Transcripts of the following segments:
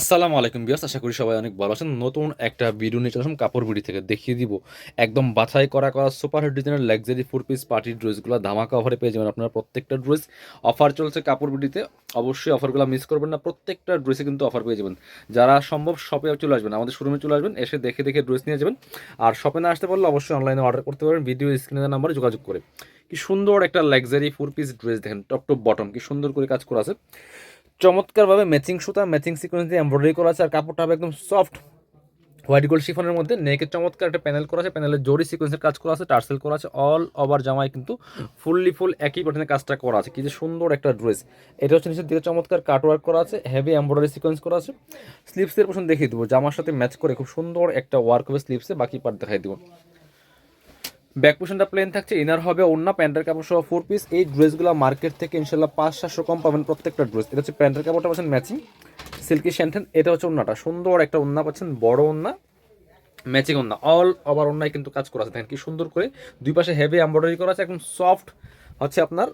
আসসালামু আলাইকুম বিয়াস আশা করি সবাই অনেক ভালো আছেন। নতুন একটা ভিডিও নিয়ে চলে কাপড় বিড়ি থেকে। দেখিয়ে দিব, একদম বাছাই করা করা সুপার ডিজাইনের লাক্সারি ফোর পিস পার্টির ড্রেসগুলো ধামাকা অফারে পেয়ে যাবেন আপনারা প্রত্যেকটা ড্রেস অফার চলছে কাপড় বিড়িতে, অবশ্যই অফারগুলো মিস করবেন না, প্রত্যেকটা ড্রেসে কিন্তু অফার পেয়ে যাবেন। যারা সম্ভব শপে চলে আসবেন, আমাদের শোরুমে চলে আসবেন, এসে দেখে দেখে ড্রেস নিয়ে যাবেন। আর শপে না আসতে পারলে অবশ্যই অনলাইনে অর্ডার করতে পারবেন ভিডিও স্ক্রিনের নাম্বারে যোগাযোগ করে। কি সুন্দর একটা লাক্সারি ফোর পিস ড্রেস দেখেন টপ টপ বটম কি সুন্দর করে কাজ করা আছে। চমৎকারভাবে ম্যাচিং সুতা ম্যাচিং সিকোয়েন্স দিয়ে এমব্রয়ডারি করা আছে, আর কাপড়টা হবে একদম সফট হোয়াইট গোল্ড শিফনের মধ্যে। নেকের চমৎকার একটা প্যানেল করা আছে প্যানেলের জরি সিকোয়েন্সের কাজ করা আছে টার্সেল করা আছে অল ওভার জামায় কিন্তু ফুললি ফুল একই প্যাটার্নের কাজটা করা আছে। কি যে সুন্দর একটা ড্রেস এটা হচ্ছে নিচের দিকে চমৎকার কাট ওয়ার্ক করা আছে হেভি এমব্রয়ডারি সিকোয়েন্স করা আছে। স্লিপসের পোশন দেখিয়ে দেবো, জামার সাথে ম্যাচ করে খুব সুন্দর একটা ওয়ার্ক হবে স্লিপসে বাকি পার্ট দেখাই দেবো। ব্যাক পোশনটা প্লেন থাকছে ইনার হবে অন্য প্যান্টের কাপড় সহ ফোর পিস এই ড্রেসগুলো মার্কেট থেকে ইনশাল্লাহ পাঁচ, সাতশো কম পাবেন প্রত্যেকটা ড্রেস এটা হচ্ছে প্যান্টের কাপড়টা পাচ্ছেন ম্যাচিং সিল্কি শ্যান্টেন এটা হচ্ছে ওন্নাটা সুন্দর একটা ওন্না পাচ্ছেন, বড় ওন্না ম্যাচিং ওন্না অল ওভার অন্যায় কিন্তু কাজ করা আছে। দেখেন কি সুন্দর করে দুই পাশে হেভি এমব্রয়ডারি করা আছে। একদম সফট হচ্ছে আপনার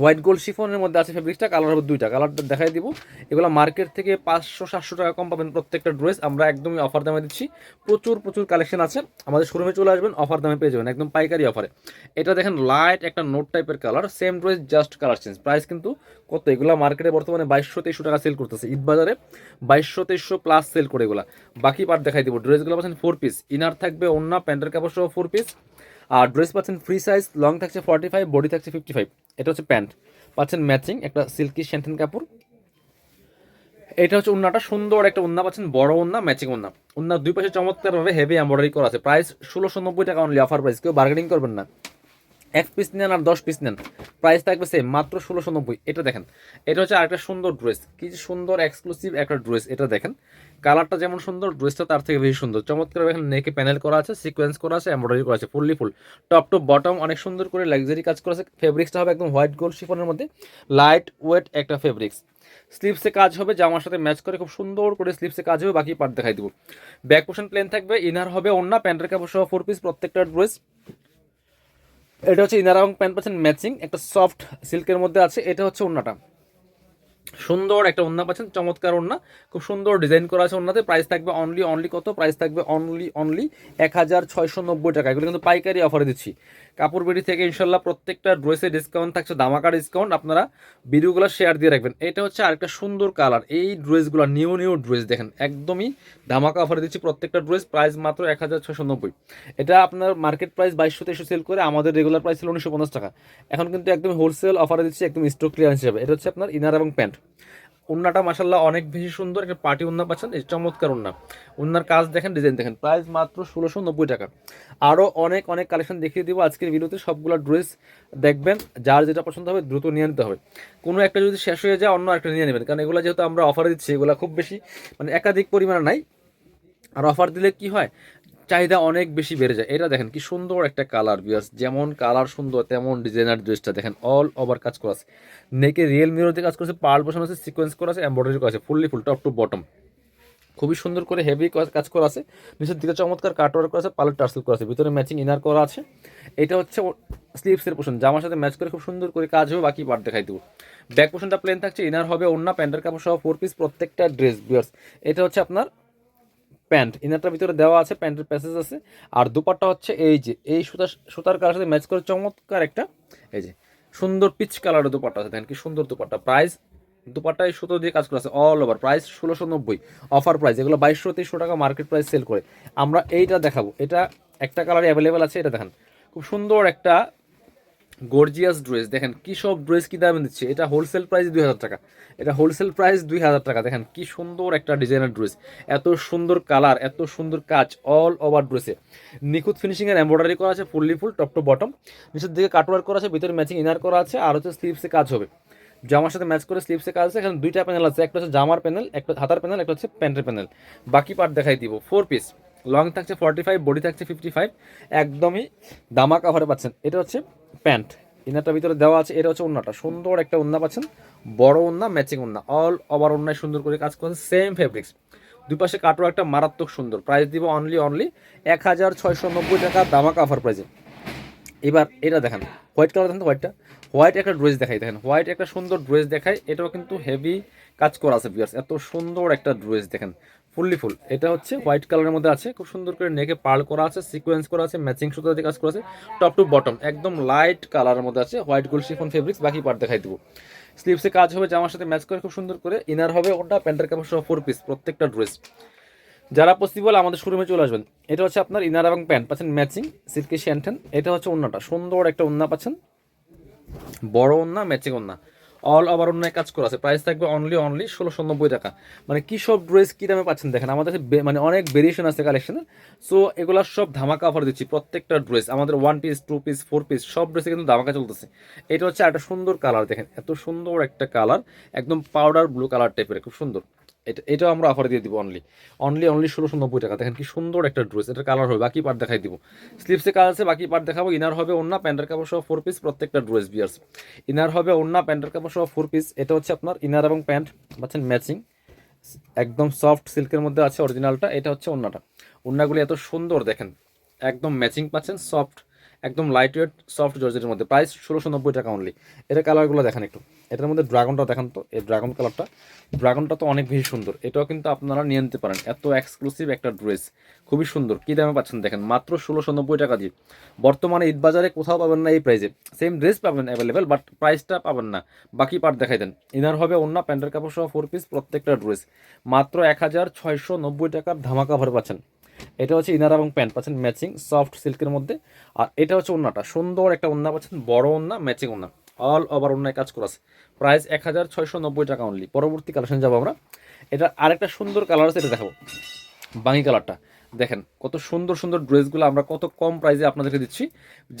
হোয়াইট গোল্ড শিফনের মধ্যে আছে ফেব্রিক্সটা কালার হবে দুইটা। কালারটা দেখাই দিব। এগুলো মার্কেট থেকে পাঁচশো, সাতশো টাকা কম পাবেন প্রত্যেকটা ড্রেস আমরা একদমই অফার দামে দিচ্ছি। প্রচুর প্রচুর কালেকশন আছে। আমাদের শোরুমে চলে আসবেন অফার দামে পেয়ে যাবেন। একদম পাইকারি অফারে এটা দেখেন লাইট একটা নোট টাইপের colour same dress just colour change price কিন্তু কত? এগুলো মার্কেটে বর্তমানে বাইশশো, তেইশশো টাকা সেল করতেছে। ঈদ বাজারে বাইশশো, তেইশশো প্লাস সেল করে এগুলো। বাকি পার্ট দেখাই দিব। ড্রেসগুলো পাচ্ছেন ফোর পিস ইনার থাকবে অন্য প্যান্টের কাপড় সহ ফোর পিস আর ড্রেস পাচ্ছেন ফ্রি সাইজ লং থাকছে ফর্টি ফাইভ বডি থাকছে ফিফটি ফাইভ এটা হচ্ছে প্যান্ট। পাচ্ছেন ম্যাচিং, একটা সিল্কি শ্যান্থেন কাপড় এটা হচ্ছে উন্নাটা, সুন্দর একটা উন্না পাচ্ছেন, বড় উন্না, ম্যাচিং উন্না। উন্না দুই পাশে চমৎকারভাবে হেভি এম্ব্রয়ডারি করা আছে। প্রাইস ষোলোশো নব্বই টাকা অনলি অফার প্রাইস কেউ বার্গেনিং করবেন না। এক পিস নেন আর দশ পিস নেন। প্রাইস থাকবে সেম মাত্র ষোলোশো নব্বই। এটা দেখেন। এটা হচ্ছে আরেকটা সুন্দর ড্রেস কি সুন্দর এক্সক্লুসিভ একটা ড্রেস এটা দেখেন। কালারটা যেমন সুন্দর ড্রেসটা তার থেকে বেশি সুন্দর। চমৎকার এখানে নেকে প্যানেল করা আছে সিকোয়েন্স করা আছে এমব্রয়ডারি করা আছে fully full top top bottom অনেক সুন্দর করে লাক্সারি কাজ করা আছে। ফেব্রিক্সটা হবে একদম হোয়াইট গোল্ড শিফনের মধ্যে। লাইট ওয়েট একটা ফেব্রিক্স স্লিপসে কাজ হবে, জামার সাথে ম্যাচ করে খুব সুন্দর করে স্লিপসে কাজ হবে, বাকি পার্ট দেখাই দিব। ব্যাক পোর্শন প্লেন থাকবে ইনার হবে অন্য প্যান্টের কাপড় সহ ফোর পিস প্রত্যেকটা ড্রেস এটা হচ্ছে ইনার এবং প্যান্ট পাচ্ছেন ম্যাচিং, একটা সফট সিল্কের মধ্যে আছে, এটা হচ্ছে ওন্নাটা সুন্দর একটা ওন্না পাচ্ছেন, চমৎকার ওন্না খুব সুন্দর ডিজাইন করা আছে ওন্নাতে প্রাইস থাকবে অনলি অনলি কত? প্রাইস থাকবে অনলি অনলি এক হাজার ছয়শো নব্বই টাকা। এগুলো কিন্তু পাইকারি অফারে দিচ্ছি। কাপড় বেড়ি থেকে ইনশাল্লাহ প্রত্যেকটা ড্রেসে ডিসকাউন্ট থাকছে দামাকা ডিসকাউন্ট আপনারা ভিডিওগুলো শেয়ার দিয়ে রাখবেন। এটা হচ্ছে আরেকটা সুন্দর কালার এই ড্রেসগুলো নিউ নিউ ড্রেস দেখেন, একদমই ধামাকা অফারে দিচ্ছি প্রত্যেকটা ড্রেস প্রাইস মাত্র এক হাজার ছশো নব্বই। এটা আপনার মার্কেট প্রাইস বাইশশো তেইশশো সেল করে আমাদের রেগুলার প্রাইস ছিল উনিশশো পঞ্চাশ টাকা। এখন কিন্তু একদম হোলসেল অফারে দিচ্ছি, একদম স্টক ক্লিয়ারেন্স হিসাবে। এটা হচ্ছে আপনার ইনার এবং প্যান্ট উন্নাটা মাসাল্লাহ অনেক বেশি সুন্দর, একটা পার্টি উন্না পাচ্ছেন, এই চমৎকার উন্না। উন্নার কাজ দেখেন ডিজাইন দেখেন প্রাইস মাত্র ষোলোশো নব্বই টাকা। আরও অনেক অনেক কালেকশন দেখিয়ে দিব আজকের ভিডিওতে, সবগুলো ড্রেস দেখবেন, যার যেটা পছন্দ হবে দ্রুত নিয়ে নিতে হবে। কোনো একটা যদি শেষ হয়ে যায়, অন্য একটা নিয়ে নেবেন, কারণ এগুলো যেহেতু আমরা অফারে দিচ্ছি, এগুলো খুব বেশি মানে একাধিক পরিমাণে নাই। আর অফার দিলে কি হয় চাহিদা অনেক বেশি বেড়ে যায়। এটা দেখেন কি সুন্দর একটা কালার বিয়াস যেমন কালার সুন্দর, তেমন ডিজাইনার ড্রেসটা দেখেন অল ওভার কাজ করা আছে। নেকে রিয়েল দিয়ে কাজ করেছে পার্ল বসানো আছে সিকোয়েন্স করা আছে এমব্রয়ডারি করা আছে fully full top to bottom খুবই সুন্দর করে হেভি কাজ করা আছে। নিচের দিকে চমৎকার কাটওয়ার্ক করা আছে পার্লার টার্সেল করা আছে, ভিতরে ম্যাচিং ইনার করা আছে। এটা হচ্ছে স্লিপসের পোশন জামার সাথে ম্যাচ করে খুব সুন্দর করে কাজ হবে, বাকি পার্ট দেখাই দেবো। ব্যাক পোশনটা প্লেন থাকছে ইনার হবে অন্য প্যান্টের কাপড় সহ ফোর পিস প্রত্যেকটা ড্রেস বিয়ার্স এটা হচ্ছে আপনার প্যান্ট, ইনারটার ভিতরে দেওয়া আছে, প্যান্টের প্যাসেজ আছে। আর দুপাট্টা হচ্ছে এই যে, এই সুতা, সুতার কালার সাথে ম্যাচ করে চমৎকার একটা, এই যে, সুন্দর পিচ কালারের দুপাট্টা আছে। দেখেন কি সুন্দর দুপাট্টা। প্রাইস দুপাট্টায় সুতো দিয়ে কাজ করা আছে অল ওভার প্রাইস ষোলোশো নব্বই। অফার প্রাইস এগুলো বাইশশো তেইশশো টাকা মার্কেট প্রাইস সেল করে। আমরা এইটা দেখাবো। এটা একটা কালারে অ্যাভেলেবেল আছে, এটা দেখেন। খুব সুন্দর একটা গর্জিয়াস ড্রেস। দেখেন, কি সব ড্রেস কি দামে দিচ্ছে এটা হোলসেল প্রাইস দুই হাজার টাকা। এটা হোলসেল প্রাইস দুই হাজার টাকা। দেখেন, কি সুন্দর একটা ডিজাইনার ড্রেস এত সুন্দর কালার এত সুন্দর কাজ অল ওভার ড্রেসে নিখুঁত ফিনিশিং ফিনিশিংয়ের এম্ব্রয়ডারি করা আছে fully full top to bottom নিচের দিকে কাটওয়ার্ক করা আছে, ভিতরে ম্যাচিং ইনার করা আছে, আর হচ্ছে স্লিভসে কাজ হবে। জামার সাথে ম্যাচ করে স্লিপসে কাজ আছে। এখানে দুইটা প্যানেল আছে, একটা হচ্ছে জামার প্যানেল একটা হাতার প্যানেল একটা হচ্ছে প্যান্টের প্যানেল বাকি পার্ট দেখাই দিব। ফোর পিস লং থাকছে ফর্টি ফাইভ বডি থাকছে ফিফটি ফাইভ একদমই দামা কাভারে পাচ্ছেন। এটা হচ্ছে প্যান্ট। ইনারটার ভিতরে দেওয়া আছে, এটা হচ্ছে ওন্নাটা। সুন্দর একটা ওন্না পাচ্ছেন। বড় ওন্না, ম্যাচিং ওন্না। অল ওভার ওন্নায় সুন্দর করে কাজ করছেন সেম ফেব্রিক্স দুই পাশে কাটো একটা মারাত্মক সুন্দর। প্রাইস দিব অনলি অনলি এক হাজার ছয়শো নব্বই টাকা দামাকা অফার প্রাইজে এবার এটা দেখেন হোয়াইট কালার দেখেন হোয়াইটটা হোয়াইট একটা ড্রেস দেখাই, দেখেন। হোয়াইট একটা সুন্দর ড্রেস দেখায় এটাও কিন্তু হেভি কাজ করা আছে বিয়ার্স এত সুন্দর একটা ড্রেস দেখেন। ফুললি ফুল এটা হচ্ছে হোয়াইট কালারের মধ্যে আছে, খুব সুন্দর করে নেকে পার্ল করা আছে সিকোয়েন্স করা আছে ম্যাচিং সুতা দিয়ে কাজ করা আছে টপ টু বটম একদম লাইট কালারের মধ্যে আছে হোয়াইট গোল্ড শিফন ফেব্রিক্স বাকি পার্ট দেখাই দেবো। স্লিভসে কাজ হবে, জামার সাথে ম্যাচ করে খুব সুন্দর করে ইনার হবে ওটা প্যান্টের কাপড় সহ ফোর পিস প্রত্যেকটা ড্রেস যারা পসিবল আমাদের শোরুমে চলে আসবেন, এটা হচ্ছে আপনার ইনার এবং প্যান্ট পাচ্ছেন ম্যাচিং সিল্কি শ্যান্টেন এটা হচ্ছে ওন্নাটা, সুন্দর একটা ওন্না পাচ্ছেন, বড় ওন্না ম্যাচিং ওন্না। অল ওভার অন্যায় কাজ করা আছে প্রাইস থাকবে অনলি অনলি ষোলোশো নব্বই টাকা। মানে কী সব ড্রেস কী দামে পাচ্ছেন দেখেন, আমাদের মানে অনেক ভেরিয়েশন আছে কালেকশনের সো এগুলো সব ধামাকা অফার দিচ্ছি, প্রত্যেকটা ড্রেস আমাদের one piece two piece four piece সব ড্রেসে কিন্তু ধামাকা চলতেছে। এটা হচ্ছে একটা সুন্দর কালার দেখেন, এত সুন্দর একটা কালার একদম পাউডার ব্লু কালার টাইপের খুব সুন্দর। এটা, এটাও আমরা অফার দিয়ে দিব অনলি অনলি অনলি ষোলোশো নব্বই টাকা। দেখেন কি সুন্দর একটা ড্রেস এটার কালার হবে, বাকি পার্ট দেখাই দিব। স্লিপসে কাজ আছে বাকি পার্ট দেখাবো। ইনার হবে অন্য প্যান্টের কাপড় সহ ফোর পিস প্রত্যেকটা ড্রেস বিয়ার্স ইনার হবে অন্য প্যান্টের কাপড় সহ ফোর পিস এটা হচ্ছে আপনার ইনার এবং প্যান্ট পাচ্ছেন ম্যাচিং একদম সফট সিল্কের মধ্যে আছে অরিজিনালটা এটা হচ্ছে ওন্নাটা ওন্নাগুলি এত সুন্দর, দেখেন। একদম ম্যাচিং পাচ্ছেন সফট একদম লাইট ওয়েট সফট জর্জেটের মধ্যে। প্রাইস ষোলোশো নব্বই টাকা অনলি এটা কালারগুলো দেখেন একটু। এটার মধ্যে ড্রাগনটা দেখেন তো। এই ড্রাগন কালারটা ড্রাগনটা তো অনেক বেশি সুন্দর। এটাও কিন্তু আপনারা নিয়ে নিতে পারেন। এত এক্সক্লুসিভ একটা ড্রেস খুবই সুন্দর। কী দামে পাচ্ছেন দেখেন? মাত্র ষোলোশো নব্বই টাকা দিয়ে। বর্তমানে ঈদ বাজারে কোথাও পাবেন না এই প্রাইসে সেম ড্রেস পাবেন অ্যাভেলেবেল বাট প্রাইসটা পাবেন না। বাকি পার্ট দেখাই দেন। ইনার হবে অন্য প্যান্টের কাপড় সহ ফোর পিস প্রত্যেকটা ড্রেস মাত্র এক হাজার ছয়শো নব্বই টাকার ধামাকা ভরে পাচ্ছেন। এটা হচ্ছে ইনার এবং প্যান্ট, পাচ্ছেন ম্যাচিং সফট সিল্কের মধ্যে। আর এটা হচ্ছে ওন্নাটা, সুন্দর একটা ওন্না পাচ্ছেন, বড় ওন্না ম্যাচিং ওন্না। অল ওভার ওন্নায় কাজ করা আছে। প্রাইস এক ছয়শো নব্বই টাকা অনলি পরবর্তী কালেকশন যাব আমরা। এটা আরেকটা সুন্দর কালার আছে, এটা দেখাবো। বাঙি কালারটা দেখেন, কত সুন্দর সুন্দর ড্রেসগুলো আমরা কত কম প্রাইসে আপনাদেরকে দিচ্ছি।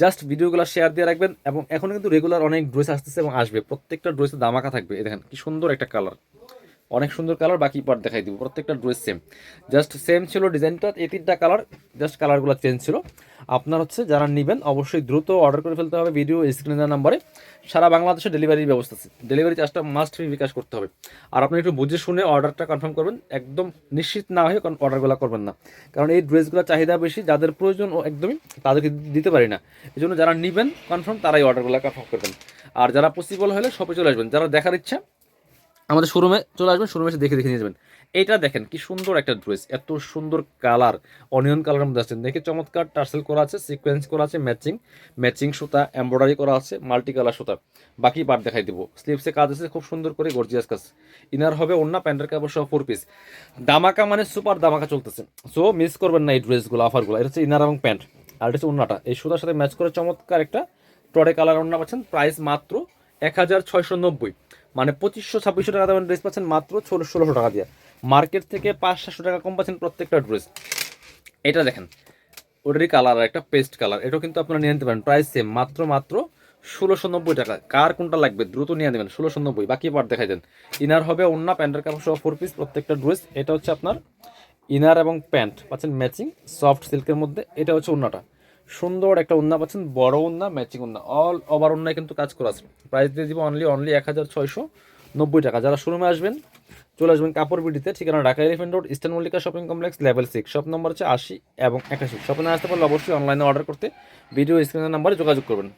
জাস্ট ভিডিওগুলো শেয়ার দিয়ে রাখবেন এবং এখন কিন্তু রেগুলার অনেক ড্রেস আসতেছে এবং আসবে। প্রত্যেকটা ড্রেসে দামাকা থাকবে। দেখেন, কি সুন্দর একটা কালার অনেক সুন্দর কালার বাকি পার্ট দেখাই দিব। প্রত্যেকটা ড্রেস সেম জাস্ট সেম ছিল ডিজাইনটা এই তিনটা কালার জাস্ট কালারগুলো চেঞ্জ ছিল। আপনার হচ্ছে যারা নেবেন, অবশ্যই দ্রুত অর্ডার করে ফেলতে হবে ভিডিও স্ক্রিনের নাম্বারে সারা বাংলাদেশে ডেলিভারির ব্যবস্থা আছে। ডেলিভারি চার্জটা মাস্ট ফ্রি বিকাশ করতে হবে। আর আপনি একটু বুঝে শুনে অর্ডারটা কনফার্ম করবেন, একদম নিশ্চিত না হয়ে অর্ডারগুলো করবেন না। কারণ এই ড্রেসগুলো চাহিদা বেশি, যাদের প্রয়োজন একদমই তাদেরকে দিতে পারি না। এই জন্য যারা নেবেন কনফার্ম তারাই অর্ডারগুলো কনফার্ম করবেন। আর যারা পসিবল হলে শপে চলে আসবেন। যারা দেখার ইচ্ছা আমাদের শোরুমে চলে আসবেন শোরুমে এসে দেখে দেখে নিয়ে যাবেন। এইটা দেখেন কি সুন্দর একটা ড্রেস এত সুন্দর কালার অনিয়ন কালারের মধ্যে আছে দেখে চমৎকার টার্সেল করা আছে সিকোয়েন্স করা আছে ম্যাচিং ম্যাচিং সুতা এমব্রয়ডারি করা আছে মাল্টি কালার সুতা। বাকি পার্ট দেখাই দিব। স্লিভসে কাজ আছে, খুব সুন্দর করে গর্জিয়াস কাজ। ইনার হবে অন্য প্যান্টের কাপড় সহ ফোর পিস দামাকা মানে সুপার দামাকা চলতেছে। সো মিস করবেন না এই ড্রেসগুলো অফারগুলো এটা হচ্ছে ইনার এবং প্যান্ট আর এটা হচ্ছে অন্যটা এই সুতার সাথে ম্যাচ করে চমৎকার একটা টরে কালার অন্য পাচ্ছেন। প্রাইস মাত্র এক হাজার ছয়শো নব্বই। মানে পঁচিশশো ছাব্বিশশো টাকা দামের ড্রেস পাচ্ছেন মাত্র ষোলো ষোলোশো টাকা দিয়ে। মার্কেট থেকে পাঁচ সাতশো টাকা কম পাচ্ছেন প্রত্যেকটা ড্রেস এটা দেখেন ওটারই কালার আর একটা পেস্ট কালার এটাও কিন্তু আপনারা নিয়ে নিতে পারেন। প্রাইস সেম মাত্র মাত্র ষোলোশো নব্বই টাকা। কার কোনটা লাগবে? দ্রুত নিয়ে নেবেন, ষোলোশো নব্বই। বাকি পার দেখাই দেন। ইনার হবে অন্য প্যান্টের কাপড় সহ ফোর পিস প্রত্যেকটা ড্রেস এটা হচ্ছে আপনার ইনার এবং প্যান্ট পাচ্ছেন ম্যাচিং সফট সিল্কের মধ্যে। এটা হচ্ছে ওন্নাটা সুন্দর একটা উন্না পাচ্ছেন, বড় উন্না ম্যাচিং উন্না। অল ওভার উন্নায় কিন্তু কাজ করা আছে। প্রাইস দিয়ে দিব অনলি অনলি এক হাজার ছয়শো নব্বই টাকা। যারা শোরুমে আসবেন, চলে আসবেন কাপড় বিডিতে। ঠিকানা Dhaka elephant road, eastern Mallika shopping complex level six shop number হচ্ছে আশি এবং একাশি। শপে আসতে পারলে অবশ্যই অনলাইনে অর্ডার করতে। ভিডিও স্ক্রিনের নাম্বারে যোগাযোগ করবেন।